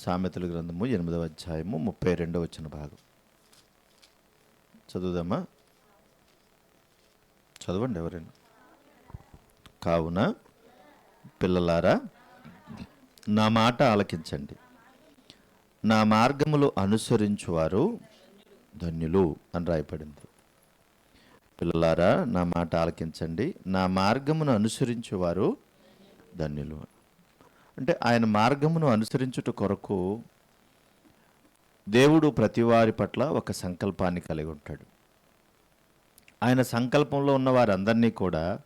సామెతల గ్రంథము ఎనిమిదవ అధ్యాయము ముప్పై రెండవ వచ్చిన భాగం. చదువుదామా? చదవండి ఎవరైనా. కావున పిల్లలారా నా మాట ఆలకించండి. నా మార్గములు అనుసరించువారు ధన్యులు అని రాయపడింది పిల్లలారా నా మాట ఆలకించండి. నా మార్గమును అనుసరించేవారు ధన్యులు. అంటే ఆయన మార్గమును అనుసరించుట కొరకు దేవుడు ప్రతివారి పట్ల ఒక సంకల్పాన్ని కలిగి ఉంటాడు. ఆయన సంకల్పంలో ఉన్న వారందరినీ కూడా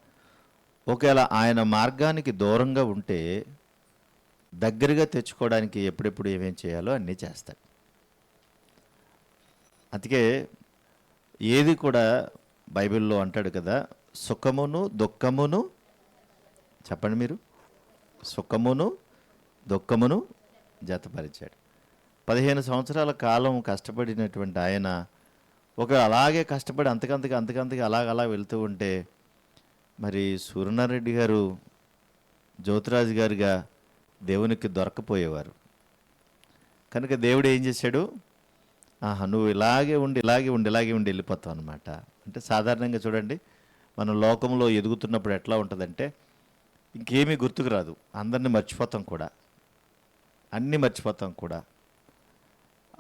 ఒకవేళ ఆయన మార్గానికి దూరంగా ఉంటే దగ్గరగా తెచ్చుకోవడానికి ఎప్పుడెప్పుడు ఏమేం చేయాలో అన్నీ చేస్తాడు. అందుకే ఏది కూడా బైబిల్లో అంటాడు కదా సుఖమును దుఃఖమును చెప్పండి మీరు సుఖమును దుఃఖమును జతపరిచాడు. పదిహేను సంవత్సరాల కాలం కష్టపడినటువంటి ఆయన ఒక అలాగే కష్టపడి అంతకంతకి అంతకంతకి అలాగ అలా వెళ్తూ ఉంటే మరి సూర్యనారెడ్డి గారు జ్యోతిరాజు గారుగా దేవునికి దొరకపోయేవారు. కనుక దేవుడు ఏం చేశాడు? ఆహా నువ్వు ఇలాగే ఉండి ఇలాగే ఉండి ఇలాగే ఉండి వెళ్ళిపోతావు అనమాట అంటే సాధారణంగా చూడండి మనం లోకంలో ఎదుగుతున్నప్పుడు ఎట్లా ఉంటుందంటే ఇంకేమీ గుర్తుకు రాదు. అందరిని మర్చిపోతాం కూడా. అన్నీ మర్చిపోతాం కూడా.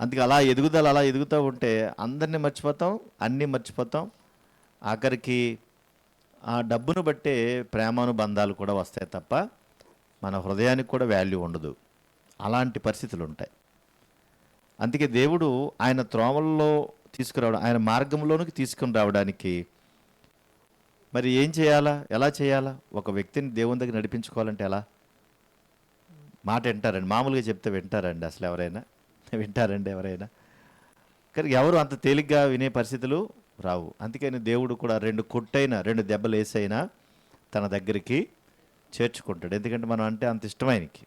అందుకే అలా ఎదుగుదల అలా ఎదుగుతూ ఉంటే అందరినీ మర్చిపోతాం అన్నీ మర్చిపోతాం. ఆఖరికి ఆ డబ్బును బట్టే ప్రేమానుబంధాలు కూడా వస్తాయి తప్ప మన హృదయానికి కూడా వాల్యూ ఉండదు. అలాంటి పరిస్థితులు ఉంటాయి అందుకే దేవుడు ఆయన త్రోవల్లో తీసుకురావడం ఆయన మార్గంలోనికి తీసుకుని రావడానికి మరి ఏం చేయాలా? ఎలా చేయాలా? ఒక వ్యక్తిని దేవుని దగ్గర నడిపించుకోవాలంటే ఎలా? మాట వింటారండి. మామూలుగా చెప్తే వింటారండి అసలు ఎవరైనా. వింటారండి ఎవరైనా. కానీ ఎవరు అంత తేలిగ్గా వినే పరిస్థితులు రావు. అందుకని దేవుడు కూడా రెండు కొట్టైనా రెండు దెబ్బలు వేసైనా తన దగ్గరికి చేర్చుకుంటాడు. ఎందుకంటే మనం అంటే అంత ఇష్టమైనకి.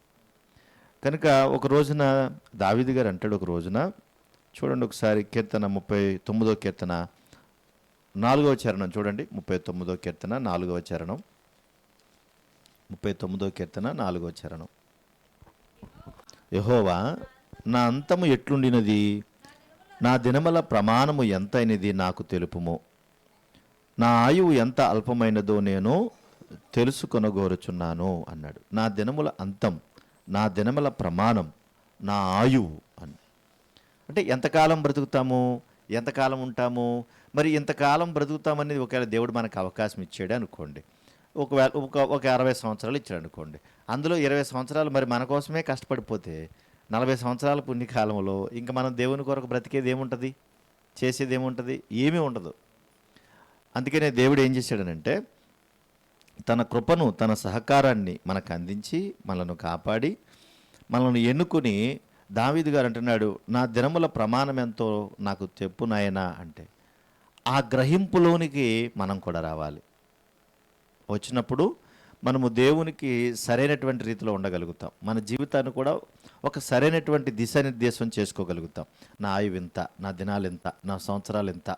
కనుక ఒక రోజున దావిది గారు అంటాడు ఒక రోజున చూడండి ఒకసారి కీర్తన ముప్పై తొమ్మిదో కీర్తన నాలుగవ చరణం చూడండి. ముప్పై తొమ్మిదో కీర్తన నాలుగవ చరణం. ముప్పై తొమ్మిదో కీర్తన నాలుగవ చరణం. యహోవా నా అంతము ఎట్లుండినది? నా దినముల ప్రమాణము ఎంతైనది నాకు తెలుపుము. నా ఆయువు ఎంత అల్పమైనదో నేను తెలుసుకొనగోరుచున్నాను అన్నాడు. నా దినముల అంతం నా దినముల ప్రమాణం నా ఆయువు అని. అంటే ఎంతకాలం బ్రతుకుతాము? ఎంతకాలం ఉంటాము? మరి ఇంతకాలం బ్రతుకుతామనేది ఒకవేళ దేవుడు మనకు అవకాశం ఇచ్చాడు అనుకోండి. ఒకవేళ ఒక ఒక అరవై సంవత్సరాలు ఇచ్చాడు అనుకోండి అందులో ఇరవై సంవత్సరాలు మరి మన కోసమే కష్టపడిపోతే నలభై సంవత్సరాల పుణ్యకాలంలో ఇంకా మనం దేవుని కొరకు బ్రతికేది ఏముంటుంది? చేసేది ఏముంటుంది? ఏమీ ఉండదు. అందుకనే దేవుడు ఏం చేశాడనంటే తన కృపను తన సహకారాన్ని మనకు అందించి మనను కాపాడి మనల్ని ఎన్నుకుని దావీదు గారు అంటున్నాడు నా దినముల ప్రమాణం ఎంతో నాకు చెప్పు నాయనా అంటే. ఆ గ్రహింపులోనికి మనం కూడా రావాలి. వచ్చినప్పుడు మనము దేవునికి సరైనటువంటి రీతిలో ఉండగలుగుతాం. మన జీవితాన్ని కూడా ఒక సరైనటువంటి దిశానిర్దేశం చేసుకోగలుగుతాం. నా ఆయువు ఎంత? నా దినాలు ఎంత? నా సంవత్సరాలు ఎంత?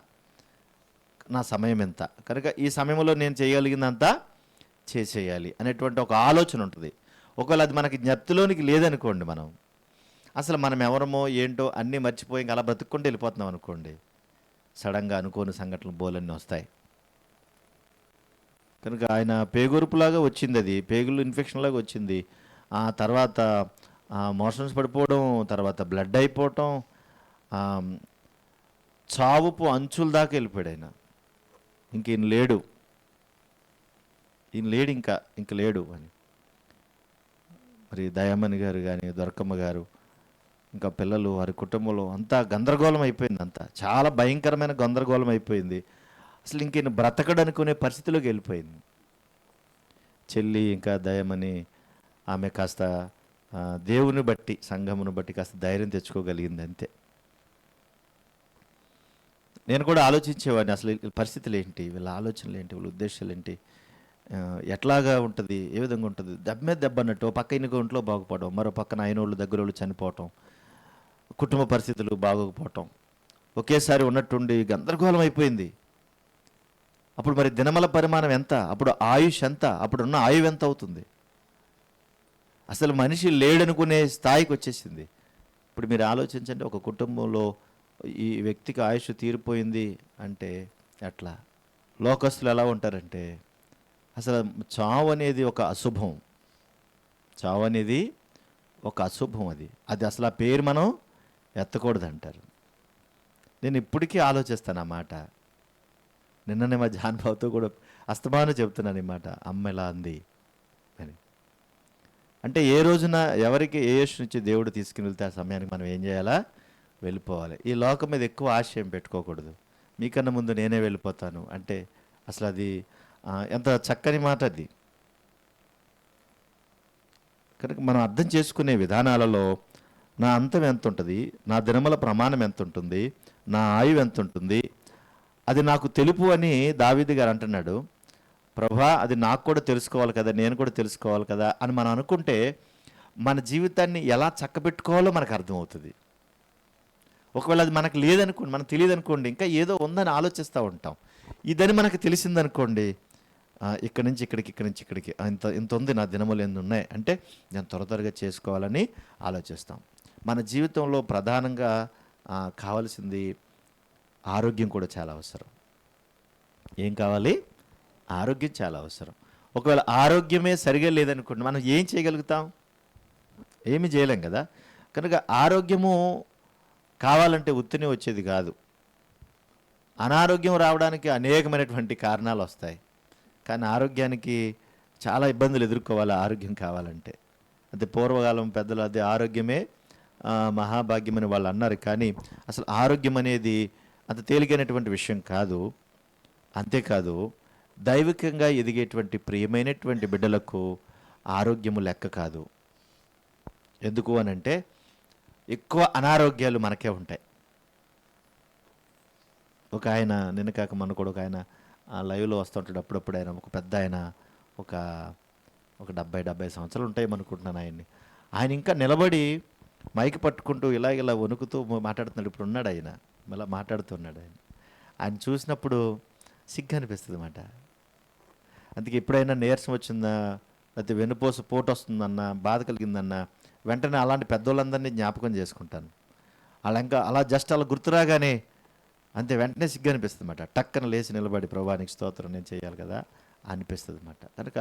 నా సమయం ఎంత? కనుక ఈ సమయంలో నేను చేయగలిగిందంతా చేసేయాలి అనేటువంటి ఒక ఆలోచన ఉంటుంది. ఒకవేళ అది మనకి జ్ఞప్తిలోనికి లేదనుకోండి మనం అసలు మనం ఎవరమో ఏంటో అన్నీ మర్చిపోయి అలా బ్రతుక్కుంటూ వెళ్ళిపోతున్నాం అనుకోండి. సడన్గా అనుకోని సంఘటనలు బోలన్నీ వస్తాయి. కనుక ఆయన పేగురుపులాగా వచ్చింది అది పేగులు ఇన్ఫెక్షన్ లాగా వచ్చింది. ఆ తర్వాత మోషన్స్ పడిపోవడం తర్వాత బ్లడ్ అయిపోవటం చావుపు అంచుల దాకా వెళ్ళిపోయాడు ఆయన. ఇంక ఈయన లేడు. ఈయన లేడు ఇంకా ఇంక లేడు అని. మరి దయామణి గారు కానీ దొరకమ్మ గారు ఇంకా పిల్లలు వారి కుటుంబంలో అంతా గందరగోళం అయిపోయింది అంతా చాలా భయంకరమైన గందరగోళం అయిపోయింది. అసలు ఇంక ఈయన బ్రతకడు అనుకునే పరిస్థితిలోకి వెళ్ళిపోయింది. చెల్లి ఇంకా దయమని ఆమె కాస్త దేవుని బట్టి సంఘమును బట్టి కాస్త ధైర్యం తెచ్చుకోగలిగింది అంతే. నేను కూడా ఆలోచించేవాడిని అసలు పరిస్థితులు ఏంటి వీళ్ళ ఆలోచనలు ఏంటి వీళ్ళ ఉద్దేశాలు ఏంటి ఎట్లాగా ఉంటుంది ఏ విధంగా ఉంటుంది దెబ్బ మీద దెబ్బ అన్నట్టు పక్క ఇనుక ఒంట్లో బాగుపడడం మరో పక్కన ఆయన వాళ్ళు దగ్గర వాళ్ళు చనిపోవటం కుటుంబ పరిస్థితులు బాగోకపోవటం ఒకేసారి ఉన్నట్టుండి గందరగోళం అయిపోయింది. అప్పుడు మరి దినమల పరిమాణం ఎంత? అప్పుడు ఆయుష్ ఎంత? అప్పుడు ఉన్న ఆయువు ఎంత అవుతుంది? అసలు మనిషి లేడనుకునే స్థాయికి వచ్చేసింది. ఇప్పుడు మీరు ఆలోచించండి ఒక కుటుంబంలో ఈ వ్యక్తికి ఆయుష్ తీరిపోయింది అంటే ఎట్లా? లోకస్తులు ఎలా ఉంటారంటే అసలు చావు అనేది ఒక అశుభం. చావు అనేది ఒక అశుభం అది. అది అసలు ఆ పేరు మనం ఎత్తకూడదు అంటారు నేను ఇప్పటికీ ఆలోచిస్తాను ఆ మాట. నిన్ననే మా జాన్బాబుతో కూడా అస్తమానం చెప్తున్నాను ఈ మాట. అమ్మ ఎలా అంది? అని. అంటే ఏ రోజున ఎవరికి ఏ యశ్ నుంచి దేవుడు తీసుకుని వెళ్తే ఆ సమయానికి మనం ఏం చేయాలా? వెళ్ళిపోవాలి. ఈ లోకం మీద ఎక్కువ ఆశయం పెట్టుకోకూడదు. మీకన్నా ముందు నేనే వెళ్ళిపోతాను. అంటే అసలు అది ఎంత చక్కని మాట అది. కనుక మనం అర్థం చేసుకునే విధానాలలో నా అంతం ఎంత ఉంటుంది నా దినముల ప్రమాణం ఎంత ఉంటుంది నా ఆయువు ఎంత ఉంటుంది అది నాకు తెలుపు అని దావీది గారు అంటున్నాడు. ప్రభా అది నాకు కూడా తెలుసుకోవాలి కదా నేను కూడా తెలుసుకోవాలి కదా అని మనం అనుకుంటే మన జీవితాన్ని ఎలా చక్కబెట్టుకోవాలో మనకు అర్థమవుతుంది. ఒకవేళ అది మనకు లేదనుకోండి మనకు తెలియదు అనుకోండి ఇంకా ఏదో ఉందని ఆలోచిస్తూ ఉంటాం. ఇదని మనకు తెలిసిందనుకోండి ఇక్కడి నుంచి ఇక్కడికి ఇక్కడి నుంచి ఇక్కడికి ఇంత ఇంత ఉంది నా దినములు ఎన్ని ఉన్నాయి అంటే నేను త్వర త్వరగా చేసుకోవాలని ఆలోచిస్తాం. మన జీవితంలో ప్రధానంగా కావాల్సింది ఆరోగ్యం కూడా చాలా అవసరం. ఏం కావాలి? ఆరోగ్యం చాలా అవసరం. ఒకవేళ ఆరోగ్యమే సరిగా లేదనుకోండి మనం ఏం చేయగలుగుతాం? ఏమి చేయలేం కదా. కనుక ఆరోగ్యము కావాలంటే ఉత్తిని వచ్చేది కాదు. అనారోగ్యం రావడానికి అనేకమైనటువంటి కారణాలు వస్తాయి. కానీ ఆరోగ్యానికి చాలా ఇబ్బందులు ఎదుర్కోవాలి ఆరోగ్యం కావాలంటే. అంటే పూర్వకాలం పెద్దలు అది ఆరోగ్యమే మహాభాగ్యం మహాభాగ్యమని వాళ్ళు అన్నారు. కానీ అసలు ఆరోగ్యం అనేది అంత తేలికైనటువంటి విషయం కాదు. అంతేకాదు దైవికంగా ఎదిగేటువంటి ప్రియమైనటువంటి బిడ్డలకు ఆరోగ్యము లెక్క కాదు. ఎందుకు అని అంటే ఎక్కువ అనారోగ్యాలు మనకే ఉంటాయి. ఒక ఆయన నిన్న కాక మన కూడా ఒక ఆయన లైవ్లో వస్తుంటాడు అప్పుడప్పుడు ఆయన ఒక పెద్ద ఆయన ఒక ఒక డెబ్బై డెబ్బై సంవత్సరాలు ఉంటాయి అనుకుంటున్నాను ఆయన్ని. ఆయన ఇంకా నిలబడి మైక్ పట్టుకుంటూ ఇలా ఇలా వణుకుతూ మాట్లాడుతున్నాడు. ఇప్పుడు ఉన్నాడు ఆయన. మళ్ళీ మాట్లాడుతున్నాడు ఆయన. ఆయన చూసినప్పుడు సిగ్గు అనిపిస్తుంది అన్నమాట అందుకే ఎప్పుడైనా నీరసం వచ్చిందా లేకపోతే వెన్నుపోస పోటు వస్తుందన్నా బాధ కలిగిందన్నా వెంటనే అలాంటి పెద్దోళ్ళందరినీ జ్ఞాపకం చేసుకుంటాను. అలా ఇంకా అలా జస్ట్ అలా గుర్తురాగానే అంతే వెంటనే సిగ్గు అనిపిస్తుంది అనమాట టక్కన లేచి నిలబడి ప్రభానికి స్తోత్రం నేను చేయాలి కదా అనిపిస్తుంది అనమాట కనుక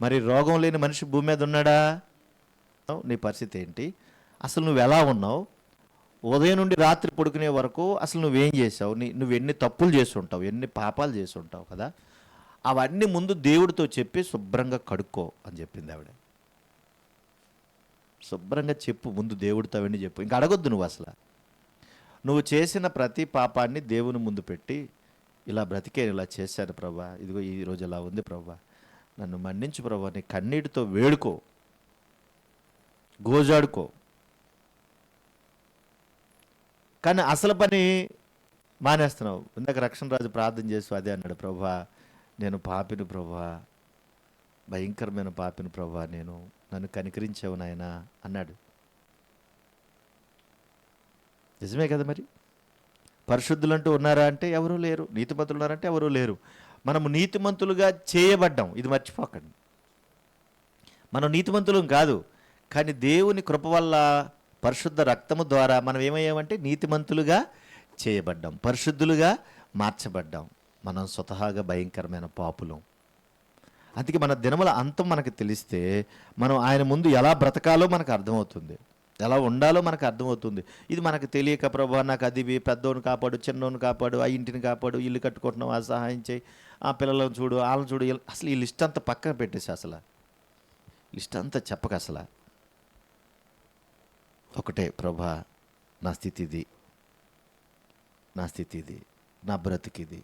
మరి రోగం లేని మనిషి భూమి మీద ఉన్నాడా? నీ పరిస్థితి ఏంటి? అసలు నువ్వు ఎలా ఉన్నావు? ఉదయం నుండి రాత్రి పడుకునే వరకు అసలు నువ్వేం చేసావు? నీ నువ్వు ఎన్ని తప్పులు చేసి ఉంటావు ఎన్ని పాపాలు చేసి ఉంటావు కదా? అవన్నీ ముందు దేవుడితో చెప్పి శుభ్రంగా కడుక్కో అని చెప్పింది ఆవిడ. శుభ్రంగా చెప్పు ముందు దేవుడితో అవన్నీ చెప్పు. ఇంకా అడగొద్దు నువ్వు అసలు. నువ్వు చేసిన ప్రతి పాపాన్ని దేవుని ముందు పెట్టి ఇలా బ్రతికే ఇలా చేశాను ప్రభా. ఇదిగో ఈ రోజు ఇలా ఉంది ప్రభా. నన్ను మన్నించు ప్రభా. నీ కన్నీటితో వేడుకో. గోజాడుకో. కానీ అసలు పని మానేస్తున్నావు. ఇందాక రక్షణ రాజు ప్రార్థన చేసి అదే అన్నాడు ప్రభా నేను పాపిని ప్రభా భయంకరమైన పాపిని ప్రభా నేను నన్ను కనికరించావు నాయన అన్నాడు. నిజమే కదా మరి? పరిశుద్ధులంటూ ఉన్నారా అంటే ఎవరూ లేరు. నీతిమంతులు ఉన్నారంటే ఎవరూ లేరు. మనము నీతిమంతులుగా చేయబడ్డాం. ఇది మర్చిపోకండి. మనం నీతిమంతులం కాదు కానీ దేవుని కృప వల్ల పరిశుద్ధ రక్తము ద్వారా మనం ఏమయ్యామంటే నీతిమంతులుగా చేయబడ్డాం. పరిశుద్ధులుగా మార్చబడ్డాం. మనం స్వతహాగా భయంకరమైన పాపులం. అందుకే మన దినముల అంతం మనకు తెలిస్తే మనం ఆయన ముందు ఎలా బ్రతకాలో మనకు అర్థమవుతుంది. ఎలా ఉండాలో మనకు అర్థమవుతుంది. ఇది మనకు తెలియక ప్రభు నాకు అది పెద్దోని కాపాడు చిన్నోని కాపాడు ఆ ఇంటిని కాపాడు ఇల్లు కట్టుకుంటున్నావు ఆ సహాయం చేయి ఆ పిల్లలను చూడు వాళ్ళని చూడు అసలు ఈ లిస్ట్ అంతా పక్కన పెట్టేసి అసలు. లిస్ట్ అంతా చెప్పక అసలు. ఒకటే ప్రభా నా స్థితి ఇది నా స్థితి ఇది నా బ్రతికిది.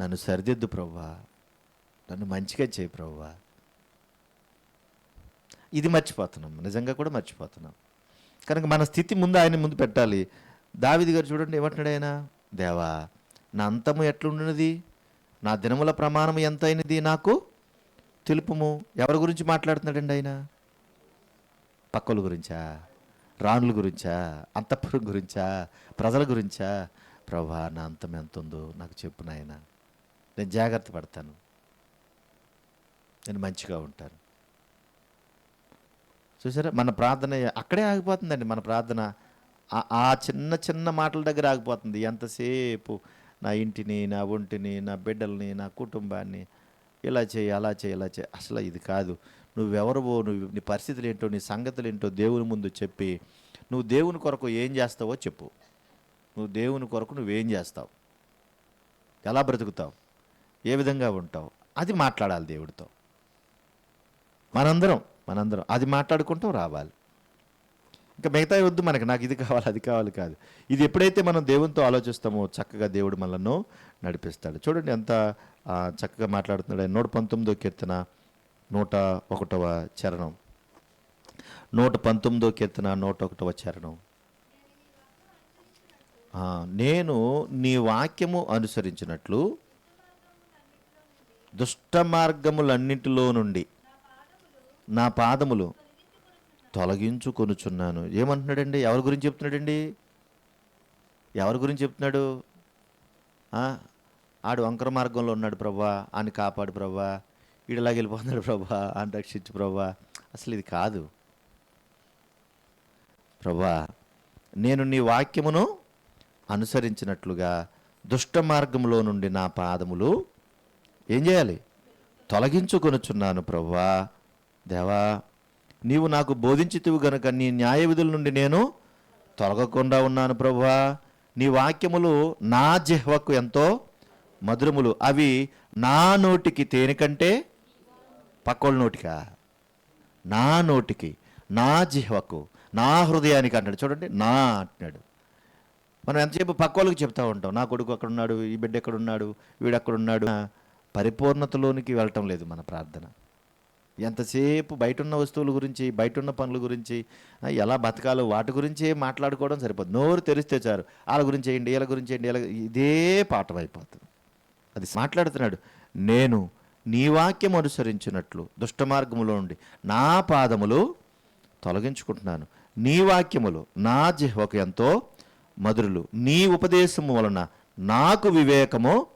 నన్ను సరిదిద్దు ప్రభా. నన్ను మంచిగా చేయి ప్రభా. ఇది మర్చిపోతున్నాం. నిజంగా కూడా మర్చిపోతున్నాం. కనుక మన స్థితి ముందు ఆయన ముందు పెట్టాలి. దావిది గారు చూడండి ఏమంటున్నాడు ఆయన? దేవా నా అంతము ఎట్లుండినది? నా దినముల ప్రమాణం ఎంత అయినది నాకు? తెలుపుము. ఎవరి గురించి మాట్లాడుతున్నాడండి ఆయన? పక్కల గురించా? రాణుల గురించా అంతఃపురం గురించా ప్రజల గురించా? ప్రభా నా అంతం ఎంత ఉందో నాకు చెప్పు నాయన. నేను జాగ్రత్త పడతాను. నేను మంచిగా ఉంటాను. చూసారా? మన ప్రార్థన అక్కడే ఆగిపోతుందండి. మన ప్రార్థన ఆ- ఆ చిన్న చిన్న మాటల దగ్గర ఆగిపోతుంది. ఎంతసేపు నా ఇంటిని నా ఒంటిని నా బిడ్డల్ని నా కుటుంబాన్ని ఇలా చేయి అలా చేయి ఇలా చేయి. అసలు ఇది కాదు. నువ్వెవరవో నువ్వు నీ పరిస్థితులు ఏంటో నీ సంగతులు ఏంటో దేవుని ముందు చెప్పి నువ్వు దేవుని కొరకు ఏం చేస్తావో చెప్పు. నువ్వు దేవుని కొరకు నువ్వేం చేస్తావు? ఎలా బ్రతుకుతావు? ఏ విధంగా ఉంటావు? అది మాట్లాడాలి దేవుడితో. మనందరం మనందరం అది మాట్లాడుకుంటూ రావాలి. ఇంకా మిగతా వద్దు మనకి నాకు ఇది కావాలి అది కావాలి కాదు. ఇది ఎప్పుడైతే మనం దేవునితో ఆలోచిస్తామో చక్కగా దేవుడు మనల్ని నడిపిస్తాడు. చూడండి ఎంత చక్కగా మాట్లాడుతున్నాడు నూట పంతొమ్మిదో కీర్తన. నూట ఒకటవ చరణం. నూట పంతొమ్మిదో కీర్తన నూట ఒకటవ చరణం నేను నీ వాక్యము అనుసరించినట్లు దుష్ట మార్గములన్నింటిలో నుండి నా పాదములు తొలగించుకొనుచున్నాను. ఏమంటున్నాడండి? ఎవరి గురించి చెప్తున్నాడండి? ఎవరి గురించి చెప్తున్నాడు? ఆడు వంకర మార్గంలో ఉన్నాడు ప్రభా అని కాపాడు ప్రభా. ఈడలాగా వెళ్ళిపోతున్నాడు ప్రభా అని రక్షించు ప్రభా. అసలు ఇది కాదు. ప్రభా నేను నీ వాక్యమును అనుసరించినట్లుగా దుష్ట మార్గంలో నుండి నా పాదములు ఏం చేయాలి? తొలగించుకొనుచున్నాను ప్రభా. దేవా నీవు నాకు బోధించితివు గనుక నీ న్యాయ విధుల నుండి నేను తొలగకుండా ఉన్నాను ప్రభా. నీ వాక్యములు నా జిహ్వకు ఎంతో మధురములు. అవి నా నోటికి తేనె కంటే పక్కోళ్ళ నోటికా? నా నోటికి నా జిహ్వకు నా హృదయానికి అంటాడు. చూడండి నా అంటున్నాడు. మనం ఎంతసేపు పక్కోళ్ళకి చెప్తూ చెప్తా ఉంటాం. నా కొడుకు అక్కడ ఉన్నాడు ఈ బిడ్డ ఎక్కడ ఉన్నాడు వీడు పరిపూర్ణతలోనికి వెళ్ళటం లేదు మన ప్రార్థన. ఎంతసేపు బయట ఉన్న వస్తువుల గురించి బయట ఉన్న పనుల గురించి ఎలా బతకాలో వాటి గురించే మాట్లాడుకోవడం సరిపోదు. నోరు తెరిస్తే చారు వాళ్ళ గురించి చేయండి వీళ్ళ గురించి చేయండి ఇదే పాఠం అయిపోతుంది. అది మాట్లాడుతున్నాడు. నేను నీ వాక్యం అనుసరించినట్లు దుష్ట మార్గములో నుండి నా పాదములు తొలగించుకుంటున్నాను. నీ వాక్యములు నా జిహ్వకు ఎంతో మధురులు. నీ ఉపదేశము వలన నాకు వివేకము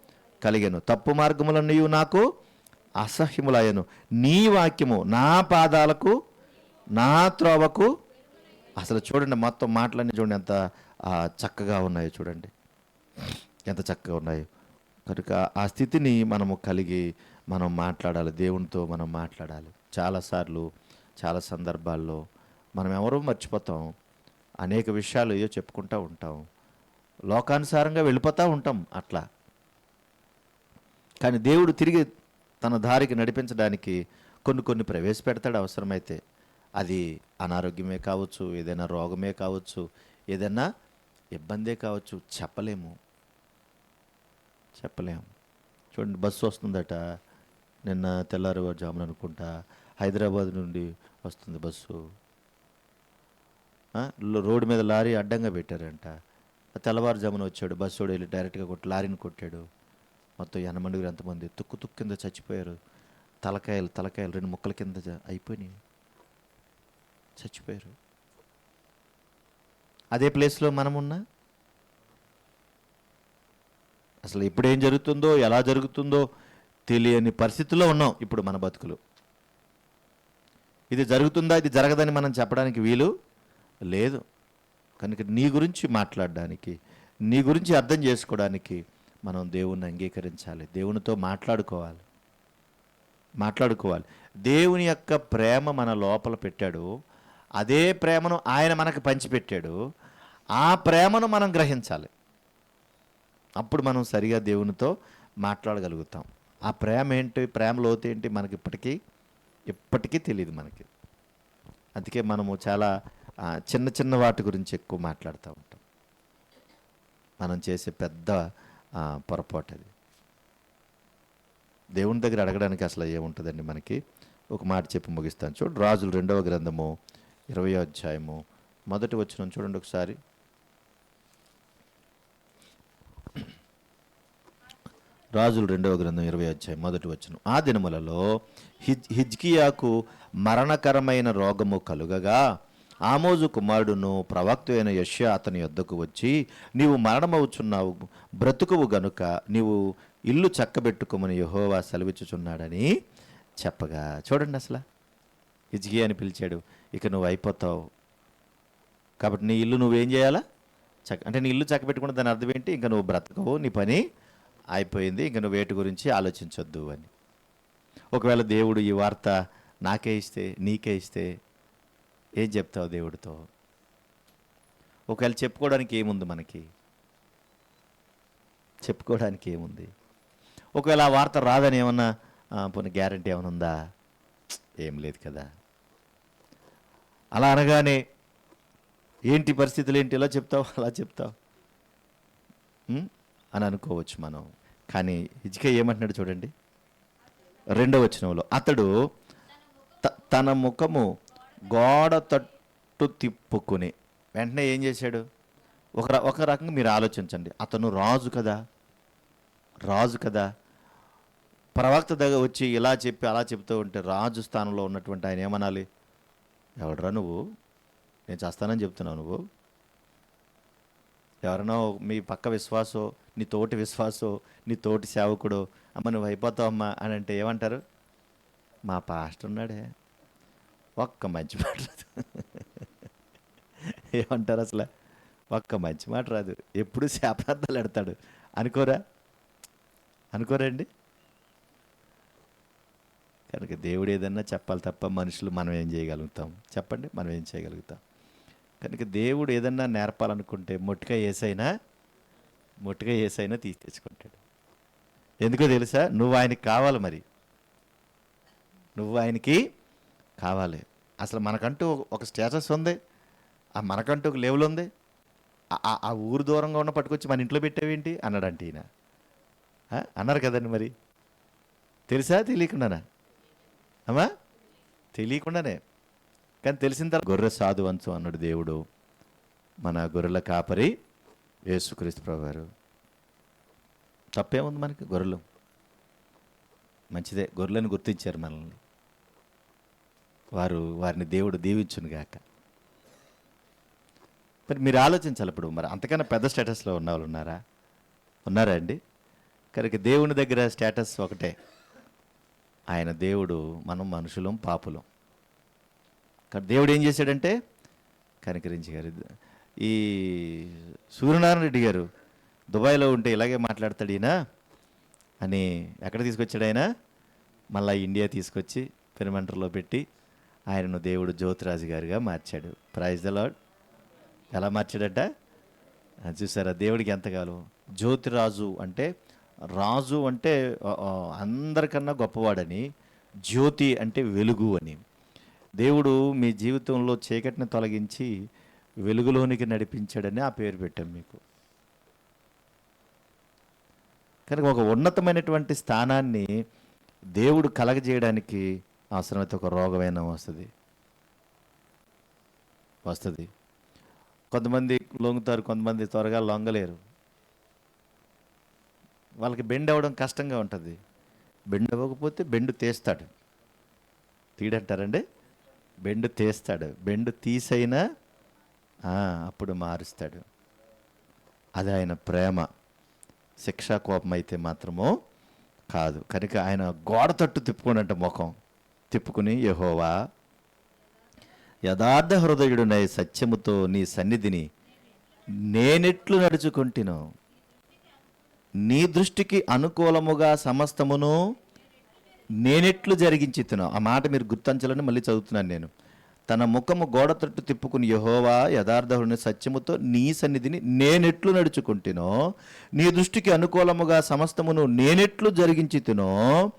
కలిగాను. తప్పు మార్గములన్నీ నాకు అసహ్యములయ్యను. నీ వాక్యము నా పాదాలకు నా త్రోవకు అసలు చూడండి మొత్తం మాటలన్నీ చూడండి ఎంత చక్కగా ఉన్నాయో చూడండి. ఎంత చక్కగా ఉన్నాయో. కనుక ఆ స్థితిని మనము కలిగి మనం మాట్లాడాలి దేవునితో మనం మాట్లాడాలి. చాలాసార్లు చాలా సందర్భాల్లో మనం ఎవరో మర్చిపోతాం. అనేక విషయాలు ఏదో చెప్పుకుంటూ ఉంటాం. లోకానుసారంగా వెళ్ళిపోతూ ఉంటాం అట్లా. కానీ దేవుడు తిరిగి తన దారికి నడిపించడానికి కొన్ని కొన్ని ప్రవేశపెడతాడు అవసరమైతే. అది అనారోగ్యమే కావచ్చు ఏదైనా రోగమే కావచ్చు ఏదైనా ఇబ్బందే కావచ్చు చెప్పలేము. చెప్పలేము. చూడండి బస్సు వస్తుందట. నిన్న తెల్లారుజామున అనుకుంటా హైదరాబాద్ నుండి వస్తుంది బస్సు. రోడ్డు మీద లారీ అడ్డంగా పెట్టారంట. తెల్లవారుజామున వచ్చాడు బస్సు వెళ్ళి డైరెక్ట్గా కొట్టి లారీని కొట్టాడు. మొత్తం ఎనమండుగురు ఎంతమంది? తుక్కు తుక్కు కింద చచ్చిపోయారు. తలకాయలు తలకాయలు రెండు ముక్కల కింద జ- అయిపోయినాయి. చచ్చిపోయారు. అదే ప్లేస్లో మనమున్నా? అసలు ఇప్పుడు ఏం జరుగుతుందో ఎలా జరుగుతుందో తెలియని పరిస్థితుల్లో ఉన్నాం ఇప్పుడు మన బతుకులు. ఇది జరుగుతుందా? ఇది జరగదని మనం చెప్పడానికి వీలు లేదు. కనుక నీ గురించి మాట్లాడడానికి నీ గురించి అర్థం చేసుకోవడానికి మనం దేవుణ్ణి అంగీకరించాలి. దేవునితో మాట్లాడుకోవాలి. మాట్లాడుకోవాలి. దేవుని యొక్క ప్రేమ మన లోపల పెట్టాడు. అదే ప్రేమను ఆయన మనకు పంచిపెట్టాడు. ఆ ప్రేమను మనం గ్రహించాలి. అప్పుడు మనం సరిగా దేవునితో మాట్లాడగలుగుతాం. ఆ ప్రేమ ఏంటి ప్రేమ లోతు ఏంటి మనకి ఇప్పటికీ ఇప్పటికీ తెలియదు మనకి. అందుకే మనము చాలా చిన్న చిన్న వాటి గురించి ఎక్కువ మాట్లాడుతూ ఉంటాం. మనం చేసే పెద్ద పొరపాటు అది. దేవుని దగ్గర అడగడానికి అసలు ఏముంటుందండి మనకి? ఒక మాట చెప్పి ముగిస్తాను. చూడు రాజులు రెండవ గ్రంథము ఇరవై అధ్యాయము మొదటి వచ్చిన చూడండి ఒకసారి. రాజులు రెండవ గ్రంథం ఇరవై అధ్యాయం మొదటి వచ్చను ఆ దినములలో హిజ్ హిజ్కియాకు మరణకరమైన రోగము కలుగగా ఆమోజు కుమారుడును ప్రవక్త అయిన యష్యా అతని యొద్దకు వచ్చి నీవు మరణమవుచున్నావు బ్రతుకువు గనుక నీవు ఇల్లు చక్కబెట్టుకోమని యహోవా సెలవిచ్చుచున్నాడని చెప్పగా. చూడండి అసలు. హిజ్కియా అని పిలిచాడు ఇక నువ్వు అయిపోతావు. కాబట్టి నీ ఇల్లు నువ్వేం చేయాలా? చక్క అంటే నీ ఇల్లు చక్కబెట్టుకుంటే దాని అర్థం ఏంటి? ఇంకా నువ్వు బ్రతకవు నీ పని అయిపోయింది. ఇంక నువ్వు వేటి గురించి ఆలోచించొద్దు అని. ఒకవేళ దేవుడు ఈ వార్త నాకే ఇస్తే నీకే ఇస్తే ఏం చెప్తావు దేవుడితో? ఒకవేళ చెప్పుకోవడానికి ఏముంది మనకి? చెప్పుకోవడానికి ఏముంది? ఒకవేళ ఆ వార్త రాదని ఏమన్నా పోనీ గ్యారంటీ ఏమైనా ఉందా? ఏం లేదు కదా. అలా అనగానే ఏంటి పరిస్థితులు ఏంటి? ఇలా చెప్తావు అలా చెప్తావు. అని అనుకోవచ్చు మనం. కానీ హిజ్కే ఏమంటున్నాడు చూడండి. రెండవ వచనంలో అతడు త- తన ముఖము గోడ తట్టు తిప్పుకుని వెంటనే ఏం చేశాడు? ఒక ఒక రకంగా మీరు ఆలోచించండి. అతను రాజు కదా. రాజు కదా. ప్రవక్త దగ్గర వచ్చి ఇలా చెప్పి అలా చెప్తూ ఉంటే రాజు స్థానంలో ఉన్నటువంటి ఆయన ఏమనాలి? ఎవడరా నువ్వు? నేను చేస్తానని చెప్తున్నావు నువ్వు. ఎవరినో మీ పక్క విశ్వాసో నీ తోటి విశ్వాసో నీ తోటి సేవకుడు అమ్మ నువ్వు అయిపోతావు అమ్మా అని అంటే ఏమంటారు? మా పాస్టర్ ఉన్నాడే. ఒక్క మంచి మాట రాదు. ఏమంటారు అసలు? ఒక్క మంచి మాట రాదు. ఎప్పుడు శాపార్థాలు ఎడతాడు. అనుకోరా? అనుకోరండి? కనుక దేవుడు ఏదన్నా చెప్పాలి తప్ప మనుషులు మనం ఏం చేయగలుగుతాం? చెప్పండి మనం ఏం చేయగలుగుతాం? కనుక దేవుడు ఏదన్నా నేర్పాలనుకుంటే మొట్టిగా ఏసైనా మొట్టిగా ఏసైనా తీసి తెచ్చుకుంటాడు. ఎందుకో తెలుసా? నువ్వు ఆయనకి కావాలి మరి. నువ్వు ఆయనకి కావాలి. అసలు మనకంటూ ఒక స్టేటస్ ఉంది. ఆ మనకంటూ ఒక లెవెల్ ఉంది. ఆ- ఊరు దూరంగా ఉన్న పట్టుకొచ్చి మన ఇంట్లో పెట్టావేంటి? అన్నాడంటే ఈయన. అన్నారు కదండి మరి. తెలుసా? తెలియకుండానా? అమ్మా? తెలియకుండానే. కానీ తెలిసిన తర్వాత గొర్రె సాధువంచం అన్నాడు దేవుడు. మన గొర్రెల కాపరి యేసుక్రీస్తు ప్రభువారు. తప్పేముంది మనకి గొర్రెలు? మంచిదే. గొర్రెలను గుర్తించారు మనల్ని. వారు వారిని దేవుడు దీవించును గాక. మరి మీరు ఆలోచించాలి ఇప్పుడు. మరి అంతకన్నా పెద్ద స్టేటస్లో ఉన్న వాళ్ళు ఉన్నారా? ఉన్నారా అండి? కనుక దేవుని దగ్గర స్టేటస్ ఒకటే. ఆయన దేవుడు మనం మనుషులం పాపులం. కానీ దేవుడు ఏం చేశాడంటే కనికరించగారు ఈ సూర్యనారాయణ రెడ్డి గారు దుబాయ్లో ఉంటే ఇలాగే మాట్లాడతాడు ఈయన అని ఎక్కడ తీసుకొచ్చాడు ఆయన? మళ్ళీ ఇండియా తీసుకొచ్చి పెరుమంటర్లో పెట్టి ఆయనను దేవుడు జ్యోతిరాజు గారిగా మార్చాడు. ప్రైజ్ ద లాడ్ ఎలా మార్చాడట? చూసారా దేవుడికి ఎంత కాలం జ్యోతిరాజు అంటే రాజు అంటే అందరికన్నా గొప్పవాడని జ్యోతి అంటే వెలుగు అని. దేవుడు మీ జీవితంలో చీకటిని తొలగించి వెలుగులోనికి నడిపించాడని ఆ పేరు పెట్టాం మీకు. కనుక ఒక ఉన్నతమైనటువంటి స్థానాన్ని దేవుడు కలగజేయడానికి అవసరమైతే ఒక రోగమైన వస్తుంది. వస్తుంది. కొంతమంది లొంగుతారు కొంతమంది త్వరగా లొంగలేరు. వాళ్ళకి బెండ్ అవ్వడం కష్టంగా ఉంటుంది. బెండ్ అవ్వకపోతే బెండ్ తీస్తాడు. తీడంటారండి? బెండ్ తీస్తాడు. బెండ్ తీసైనా ఆ, అప్పుడు మారుస్తాడు. అది ఆయన ప్రేమ. శిక్షా కోపం అయితే మాత్రమో కాదు. కనుక ఆయన గోడ తట్టు తిప్పుకున్నట్ట ముఖం. తిప్పుకుని యహోవా యథార్థ హృదయుడునై సత్యముతో నీ సన్నిధిని నేనెట్లు నడుచుకుంటున్నావు నీ దృష్టికి అనుకూలముగా సమస్తమును నేనెట్లు జరిగించితును. ఆ మాట మీరు గుర్తించాలని మళ్ళీ చదువుతున్నాను నేను. తన ముఖము గోడ తట్టు తిప్పుకుని యహోవా యథార్థుని సత్యముతో నీ సన్నిధిని నేనెట్లు నడుచుకుంటునో నీ దృష్టికి అనుకూలముగా సమస్తమును నేనెట్లు జరిగించితునో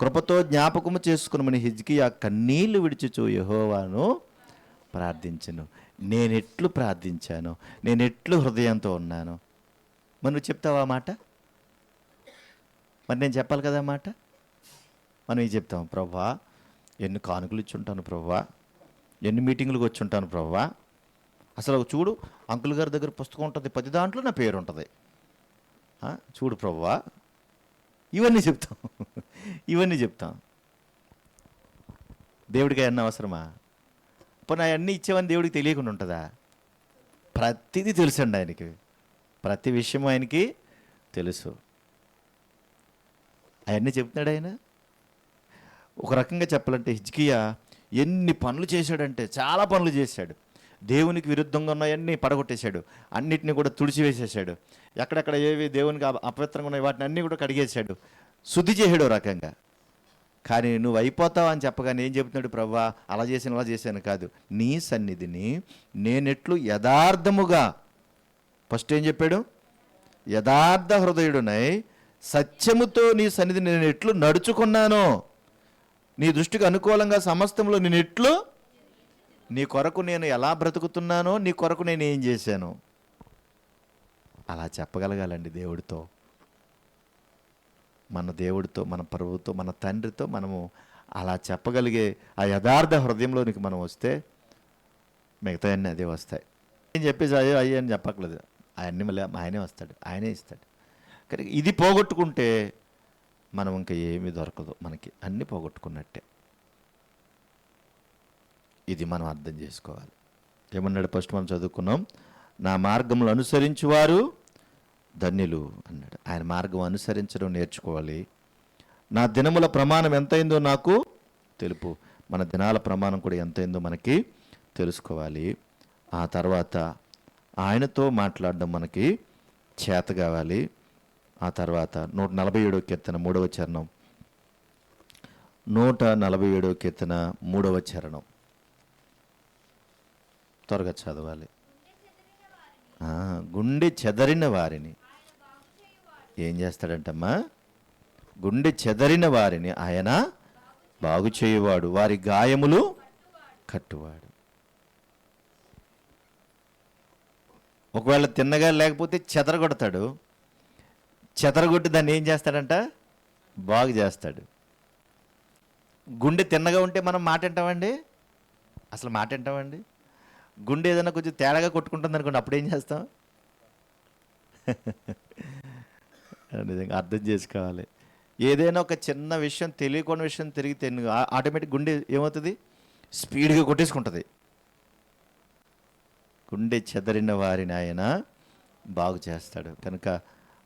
కృపతో జ్ఞాపకము చేసుకునమని హిజ్కి ఆ కన్నీళ్ళు విడిచిచు యహోవాను ప్రార్థించను. నేనెట్లు ప్రార్థించాను. నేనెట్లు హృదయంతో ఉన్నాను. మరి నువ్వు చెప్తావా మాట? మరి నేను చెప్పాలి కదా మాట? మనం ఏం చెప్తాం? ప్రభా ఎన్ని కానుకలు ఇచ్చి ఉంటాను ప్రభా. ఎన్ని మీటింగులకు వచ్చి ఉంటాను ప్రభా. అసలు చూడు అంకుల్ గారి దగ్గర పుస్తకం ఉంటుంది పది దాంట్లో నా పేరు ఉంటుంది. చూడు ప్రభా. ఇవన్నీ చెప్తాం. ఇవన్నీ చెప్తాం. దేవుడికి అవన్నీ అవసరమా? పోనీ అవన్నీ ఇచ్చేవని దేవుడికి తెలియకుండా ఉంటుందా? ప్రతిదీ తెలుసండి ఆయనకి. ప్రతి విషయం ఆయనకి తెలుసు. అవన్నీ చెప్తున్నాడు ఆయన? ఒక రకంగా చెప్పాలంటే హిజ్కియా ఎన్ని పనులు చేశాడంటే చాలా పనులు చేశాడు. దేవునికి విరుద్ధంగా ఉన్నాయన్నీ పడగొట్టేశాడు. అన్నిటిని కూడా తుడిచివేసేసాడు ఎక్కడెక్కడ ఏవి దేవునికి అపవిత్రంగా ఉన్నాయి వాటిని అన్నీ కూడా కడిగేశాడు. శుద్ధి చేసాడు ఓ రకంగా. కానీ నువ్వు అయిపోతావు అని చెప్పగానే ఏం చెబుతున్నాడు ప్రవ్వా? అలా చేశాను అలా చేశాను కాదు. నీ సన్నిధిని నేనెట్లు యథార్థముగా ఫస్ట్ ఏం చెప్పాడు? యథార్థ హృదయుడునై సత్యముతో నీ సన్నిధిని నేను ఎట్లు నడుచుకున్నానో. నీ దృష్టికి అనుకూలంగా సమస్తంలో నేను ఎట్లు? నీ కొరకు నేను ఎలా బ్రతుకుతున్నానో నీ కొరకు నేను ఏం చేశాను? అలా చెప్పగలగాలండి దేవుడితో. మన దేవుడితో మన ప్రభువుతో మన తండ్రితో మనము అలా చెప్పగలిగే ఆ యథార్థ హృదయంలోనికి మనం వస్తే మిగతా అన్నీ అదే వస్తాయి. ఏం చెప్పేసి అయ్యో అయ్యో అని చెప్పట్లేదు అవన్నీ మళ్ళీ ఆయనే వస్తాడు. ఆయనే ఇస్తాడు. కానీ ఇది పోగొట్టుకుంటే మనం ఇంకా ఏమీ దొరకదు. మనకి అన్నీ పోగొట్టుకున్నట్టే. ఇది మనం అర్థం చేసుకోవాలి. ఏమన్నాడు ఫస్ట్ మనం చదువుకున్నాం? నా మార్గములు అనుసరించువారు ధన్యులు అన్నాడు. ఆయన మార్గం అనుసరించడం నేర్చుకోవాలి. నా దినముల ప్రమాణం ఎంతైందో నాకు తెలుపు. మన దినాల ప్రమాణం కూడా ఎంతైందో మనకి తెలుసుకోవాలి. ఆ తర్వాత ఆయనతో మాట్లాడడం మనకి చేత కావాలి. ఆ తర్వాత నూట నలభై ఏడవ కీర్తన మూడవ చరణం. నూట నలభై ఏడవ కీర్తన మూడవ చరణం. త్వరగా చదవాలి. గుండె చెదరిన వారిని. ఏం చేస్తాడంటమ్మా? గుండె చెదరిన వారిని ఆయన బాగు చేయువాడు. వారి గాయములు కట్టువాడు. ఒకవేళ తిన్నగా లేకపోతే చెదరగొడతాడు. చెదరగొట్టి దాన్ని ఏం చేస్తాడంట? బాగు చేస్తాడు. గుండె తిన్నగా ఉంటే మనం మాట వింటామండి? అసలు మాట వింటామండి? గుండె ఏదైనా కొంచెం తేడాగా కొట్టుకుంటుంది అనుకోండి అప్పుడు ఏం చేస్తాం? నిజంగా అర్థం చేసుకోవాలి. ఏదైనా ఒక చిన్న విషయం తెలియకుండా విషయం తిరిగితే ఆటోమేటిక్ గుండె ఏమవుతుంది? స్పీడ్గా కొట్టేసుకుంటుంది. గుండె చెదరిన వారిని ఆయన బాగు చేస్తాడు. కనుక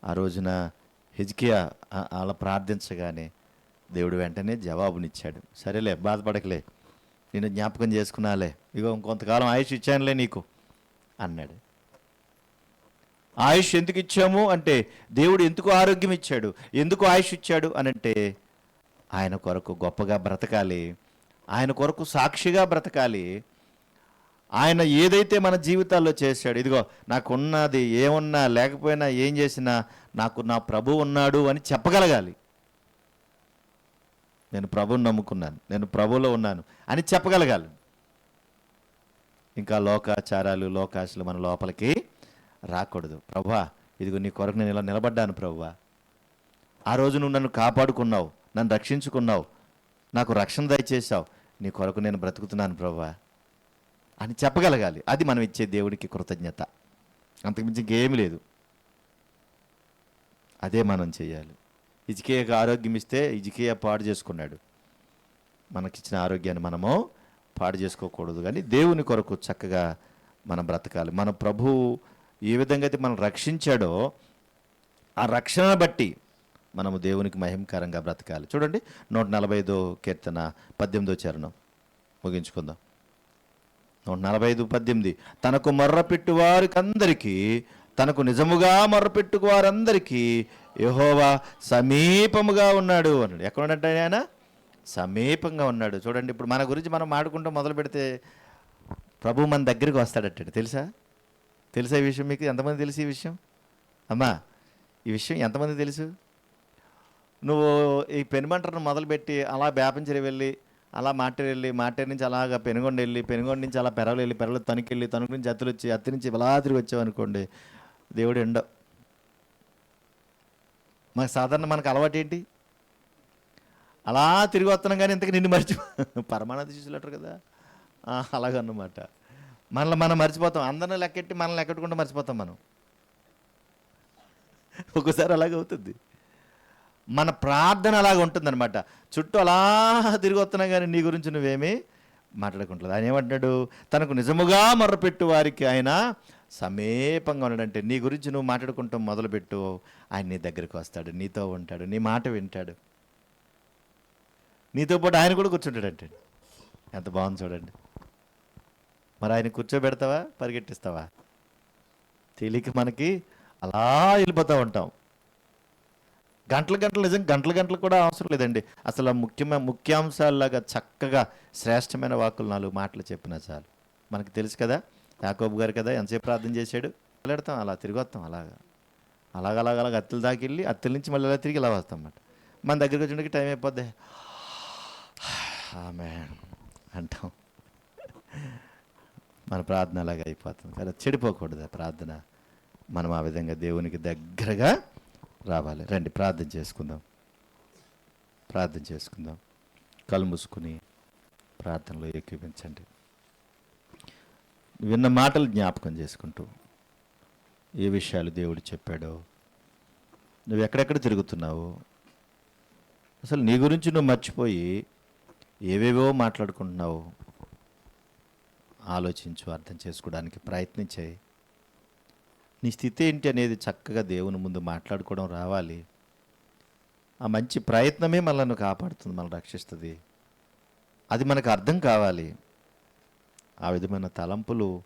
ఆ రోజున హిజ్కియా అలా ప్రార్థించగానే దేవుడు వెంటనే జవాబునిచ్చాడు. సరేలే బాధపడకలే. నేను జ్ఞాపకం చేసుకున్నాలే. ఇగో కొంతకాలం ఆయుష్ ఇచ్చానులే నీకు అన్నాడు. ఆయుష్ ఎందుకు ఇచ్చాము అంటే దేవుడు ఎందుకు ఆరోగ్యం ఇచ్చాడు? ఎందుకు ఆయుష్ ఇచ్చాడు అని అంటే ఆయన కొరకు గొప్పగా బ్రతకాలి ఆయన కొరకు సాక్షిగా బ్రతకాలి ఆయన ఏదైతే మన జీవితాల్లో చేశాడు ఇదిగో నాకున్నది ఏమున్నా లేకపోయినా ఏం చేసినా నాకు నా ప్రభు ఉన్నాడు అని చెప్పగలగాలి. నేను ప్రభుని నమ్ముకున్నాను నేను ప్రభువులో ఉన్నాను అని చెప్పగలగాలి. ఇంకా లోకాచారాలు లోకాశలు మన లోపలికి రాకూడదు. ప్రభా ఇదిగో నీ కొరకు నేను ఇలా నిలబడ్డాను ప్రభువా ఆ రోజు నువ్వు నన్ను కాపాడుకున్నావు నన్ను రక్షించుకున్నావు నాకు రక్షణ దయచేశావు నీ కొరకు నేను బ్రతుకుతున్నాను ప్రభువా అని చెప్పగలగాలి. అది మనం ఇచ్చే దేవుడికి కృతజ్ఞత. అంతకుమించి ఇంకేమి లేదు. అదే మనం చేయాలి. ఇజికేయకు ఆరోగ్యం ఇస్తే ఇజికేయ పాడు చేసుకున్నాడు. మనకిచ్చిన ఆరోగ్యాన్ని మనము పాడు చేసుకోకూడదు కానీ దేవుని కొరకు చక్కగా మనం బ్రతకాలి. మన ప్రభు ఏ విధంగా అయితే మనం రక్షించాడో ఆ రక్షణ బట్టి మనము దేవునికి మహిమకరంగా బ్రతకాలి. చూడండి నూట నలభై ఐదో కీర్తన పద్దెనిమిదో చరణం. ముగించుకుందాం. నూట నలభై ఐదు పద్దెనిమిది. తనకు మొర్రపెట్టు వారికి అందరికీ తనకు నిజముగా మొర్రపెట్టుకు వారందరికీ యహోవా సమీపముగా ఉన్నాడు అన్నాడు. ఎక్కడ ఉన్నట్టు ఆయన? సమీపంగా ఉన్నాడు. చూడండి ఇప్పుడు మన గురించి మనం మాడుకుంటూ మొదలు పెడితే ప్రభు మన దగ్గరికి వస్తాడట తెలుసా? తెలుసా ఈ విషయం మీకు? ఎంతమంది తెలుసు ఈ విషయం? అమ్మా ఈ విషయం ఎంతమంది తెలుసు? నువ్వు ఈ పెనుమంటను మొదలుపెట్టి అలా బేపంచరి వెళ్ళి అలా మాటేరు వెళ్ళి మాటేరు నుంచి అలాగా పెనుగొండ వెళ్ళి పెనుగొండ నుంచి అలా పెరవలు వెళ్ళి పెరవలు తణుకు వెళ్ళి తణుకు నుంచి అత్తులు వచ్చి అత్తి నుంచి ఇలా తిరిగి వచ్చావనుకోండి దేవుడు ఎండ మనకు సాధారణ మనకు అలవాటు ఏంటి అలా తిరిగి వస్తున్నాం కానీ ఇంతకు నిన్ను మర్చి పరమానంద శిష్యులటారు కదా. అలాగన్నమాట. మనల్ని మనం మర్చిపోతాం. అందరిని లెక్కెట్టి మనల్ని లెక్కెట్టుకుంటూ మర్చిపోతాం మనం. ఒక్కోసారి అలాగే అవుతుంది మన ప్రార్థన అలాగ ఉంటుందన్నమాట. చుట్టూ అలా తిరిగి వస్తున్నా కానీ నీ గురించి నువ్వేమీ మాట్లాడుకుంటుంది ఆయన ఏమంటున్నాడు? తనకు నిజముగా మొర్రపెట్టు వారికి ఆయన సమీపంగా ఉన్నాడంటే నీ గురించి నువ్వు మాట్లాడుకుంటాం మొదలుపెట్టు. ఆయన నీ దగ్గరికి వస్తాడు నీతో ఉంటాడు నీ మాట వింటాడు. నీతో పాటు ఆయన కూడా కూర్చుంటాడంటే. ఎంత బాగుంది చూడండి. మరి ఆయన కూర్చోబెడతావా? పరిగెట్టిస్తావా? తేలిక మనకి అలా వెళ్ళిపోతూ ఉంటాం. గంటల గంటలు నిజం గంటల గంటలు కూడా అవసరం లేదండి. అసలు ముఖ్యమైన ముఖ్యాంశాల్లాగా చక్కగా శ్రేష్టమైన వాక్కులు నాలుగు మాటలు చెప్పినా చాలు. మనకు తెలుసు కదా యాకోబు గారు కదా ఎంతసేపు ప్రార్థన చేశాడు? వెళ్ళడతాం అలా తిరిగి వస్తాం అలాగా. అలాగ అలాగ అలాగ అత్తల దాకా వెళ్ళి అత్తల నుంచి మళ్ళీ అలా తిరిగి ఇలా వస్తాం అన్నమాట మన దగ్గరికి వచ్చేటికి టైం అయిపోద్ది. ఆమె అంటాం. మన ప్రార్థన అలాగే అయిపోతుంది కదా చెడిపోకూడదు ప్రార్థన. మనం ఆ విధంగా దేవునికి దగ్గరగా రావాలి. రండి ప్రార్థన చేసుకుందాం. ప్రార్థన చేసుకుందాం. కళ్ళు మూసుకుని ప్రార్థనలో ఏకీపించండి విన్న మాటలు జ్ఞాపకం చేసుకుంటూ ఏ విషయాలు దేవుడు చెప్పాడో నువ్వు ఎక్కడెక్కడ తిరుగుతున్నావు అసలు నీ గురించి నువ్వు మర్చిపోయి ఏవేవో మాట్లాడుకుంటున్నావు ఆలోచించు అర్థం చేసుకోవడానికి ప్రయత్నించాయి. నీ స్థితి ఏంటి అనేది చక్కగా దేవుని ముందు మాట్లాడుకోవడం రావాలి. ఆ మంచి ప్రయత్నమే మనల్ని కాపాడుతుంది మనల్ని రక్షిస్తుంది. అది మనకు అర్థం కావాలి. ఆ విధమైన తలంపులు